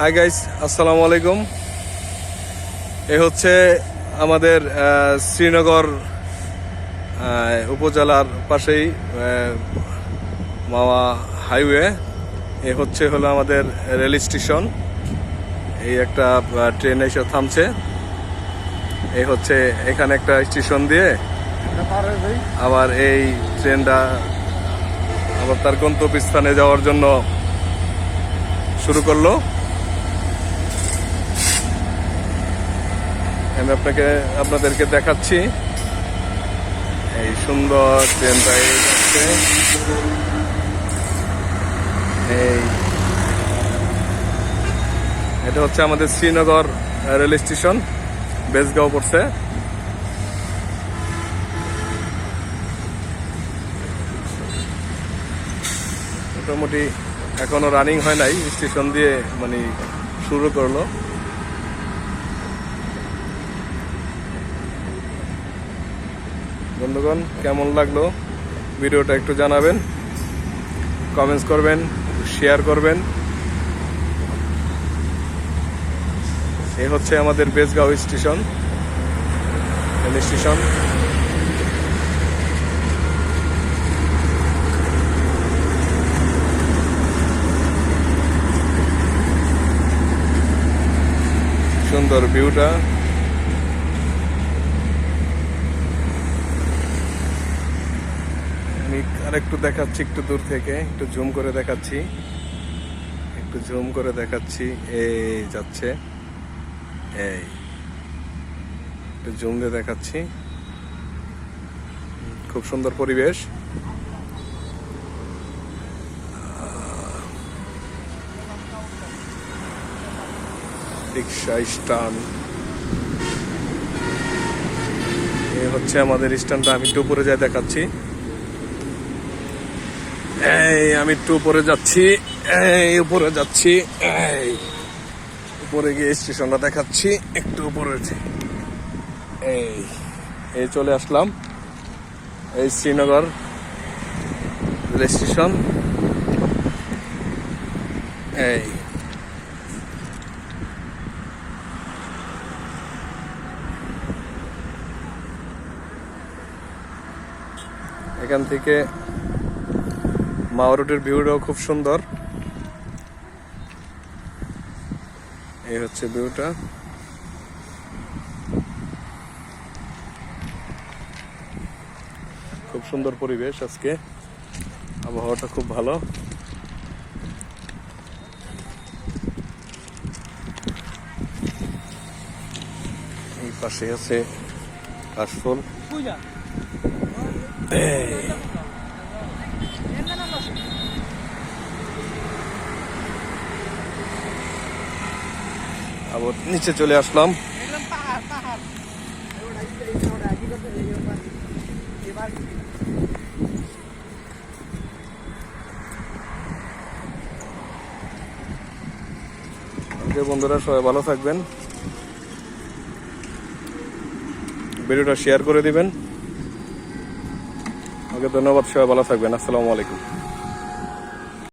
Hi guys আসসালামু আলাইকুম। এ হচ্ছে আমাদের শ্রীনগর উপজেলার পাশেই মাওয়া হাইওয়ে। এ হচ্ছে হলো আমাদের রেল স্টেশন। এই একটা ট্রেন এসে থামছে। এই হচ্ছে এখানে একটা স্টেশন দিয়ে আবার এই ট্রেনটা আবার তার গন্তব্যস্থানে যাওয়ার জন্য শুরু করল। আমি আপনাকে, আপনাদেরকে দেখাচ্ছি। এই সুন্দর ট্রেনটা এই যাচ্ছে এই। এটা হচ্ছে আমাদের শ্রীনগর রেল স্টেশন। বেজগাঁও পড়ছে। মোটামুটি এখনও রানিং হয় নাই। স্টেশন দিয়ে মানে শুরু করল। বন্ধুগণ, কেমন লাগল? ভিডিওটা একটু জানাবেন। কমেন্টস করবেন শেয়ার করবেন। এ হচ্ছে আমাদের বেসগাঁও স্টেশন। স্টেশন। সুন্দর ভিউটা আমি আরেকটু দেখাচ্ছি, একটু দূর থেকে, একটু জুম করে দেখাচ্ছি। একটু জুম করে দেখাচ্ছি, এই যাচ্ছে, এই। একটু জুম দিয়ে দেখাচ্ছি। খুব সুন্দর পরিবেশ। Rickshaw stand. এই হচ্ছে আমাদের স্ট্যান্ডটা, আমি একটু উপরে যাই দেখাচ্ছি। এই, আমি একটু উপরে যাচ্ছি। এই, উপরে যাচ্ছি। এই, উপরে গিয়ে স্টেশনটা দেখাচ্ছি। একটু উপরে এই এই চলে আসলাম। এই শ্রীনগর রেল স্টেশন। এই। এখান থেকে মাওয়া রোডের ভিউটাও খুব সুন্দর। এই হচ্ছে ভিউটা। খুব সুন্দর পরিবেশ আজকে। আবহাওয়াটা খুব ভালো। এই পাশে আছে কাশফুল। এই। আবার নিচে চলে আসলাম। বন্ধুরা সবাই ভালো থাকবেন। ভিডিওটা শেয়ার করে দিবেন। ওকে ধন্যবাদ সবাই ভালো থাকবেন। আসসালামু আলাইকুম।